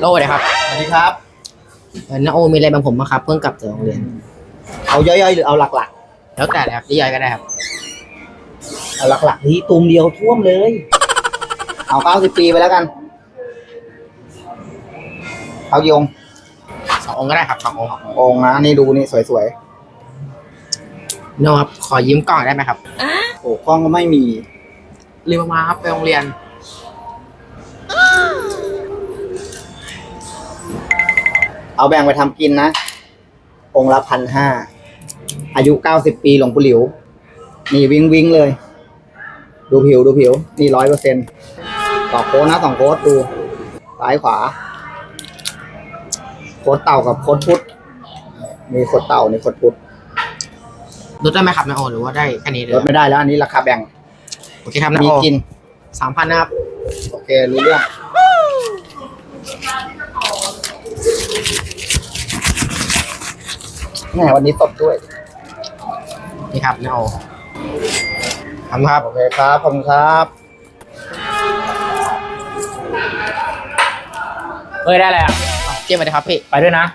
โลเลยครับสวัสดีครับเออน้าโอมีอะไรบางผมบ้างครับ เพิ่งกลับจากโรงเรียน เอาย่อยๆหรือเอาหลักแล้วแต่เลยครับย่อยๆก็ได้ครับ ๆเอาหลักๆนี้ตูมเดียวท่วมเลย เอาเก้าสิบปีไปแล้วกัน เอากี่องค์สององค์ก็ได้ครับสององค์องค์นะนี่ดูนี่สวยโนครับขอยืมกล่องได้ไหมครับๆโอ้กล้องก็ไม่มีลืมเอามาครับไปโรงเรียน เอาแบ่งไปทำกินนะ องค์ละพันห้า อายุเก้าสิบปีหลวงปู่หลิว นี่วิงวิงเลย ดูผิวดูผิว นี่ร้อยเปอร์เซ็นต์ต่อโค้ดนะสองโค้ดดู ซ้ายขวา โค้ดเต่ากับโค้ดพุทธมีโค้ดเต่านี่โค้ดพุทธลดได้ไหมครับน้าโอหรือว่าได้แค่นี้เลยลดไม่ได้แล้วอันนี้ราคาแบ่ง โอเคครับน้ามีโอกิน สามพันนะครับ โอเค รู้เรื่อง แหมวันนี้สดด้วย นี่ครับน้าโอทำครับ โอเคครับผมครับเฮ้ยได้แล้วเจียมไปเลยครับพี่ ไปด้วยนะ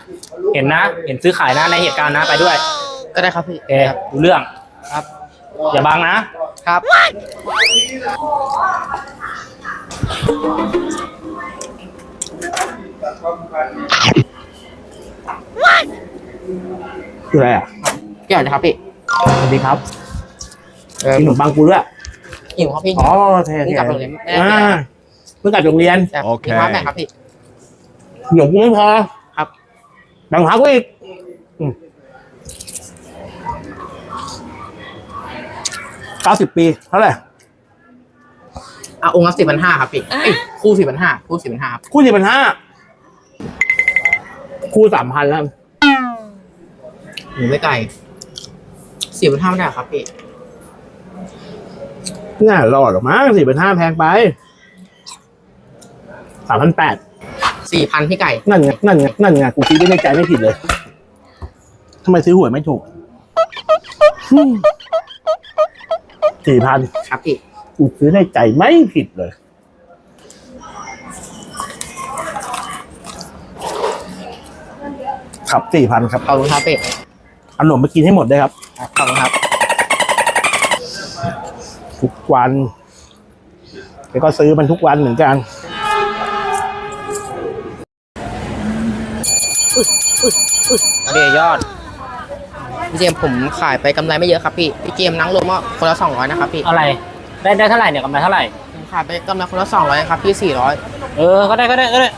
เห็นนะ เห็นซื้อขายนะในเหตุการณ์นะไปด้วย ก็ได้ครับพี่เอดูเรื่อง ครับอย่าบังนะ ครับ คืออะไรอะพี่อ่านนะครับพี่สวัสดีครับเออกินขนมปังกูด้วยหิวครับพี่อ๋อโอเคโอเพิ่งเคกลับโรงเรียนไม่ได้อ่าเพิ่งกลับจากโรงเรียนแต่โอเค มีความแบ่งครับพี่หยกกูไม่พอครับแบ่งหากูอีกเก้าสิบปีเท่าไหร่อะองค์ละสี่พันห้าครับพี่เอ้ยคู่สี่พันห้าคู่สี่พันห้าครับ คู่สี่พันห้าคู่สามพันแล้ว หนูไม่ไกลสี่พันห้าไม่ได้ครับพี่น่ารอดหรอกมั้งสี่พันห้าแพงไปสามพันแปดสี่พันพี่ไก่ นั่นไงนั่นไงนั่นไงกูคิดไว้ในใจไม่ผิดเลยทำไมซื้อหวยไม่ถูกสี่พันครับพี่กูซื้อในใจไม่ผิดเลย ครับสี่พันครับขอบคุณครับพี่ เอาหนมมากินให้หมดเลยครับครับขอบคุณครับ ทุกวันแล้วก็ซื้อมันทุกวันเหมือนกันเดียยอด พี่เจมส์ผมขายไปกำไรไม่เยอะครับพี่ พี่เจมส์นั่งรวมว่าคนละสองร้อยนะครับพี่ อะไร ได้ได้เท่าไหร่เนี่ยกำไรเท่าไหร่ผมขายไปกำไรคนละสองร้อยครับพี่สี่ร้อยเออ ก็ได้ก็ได้ก็ได้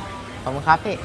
ขอบคุณครับพี่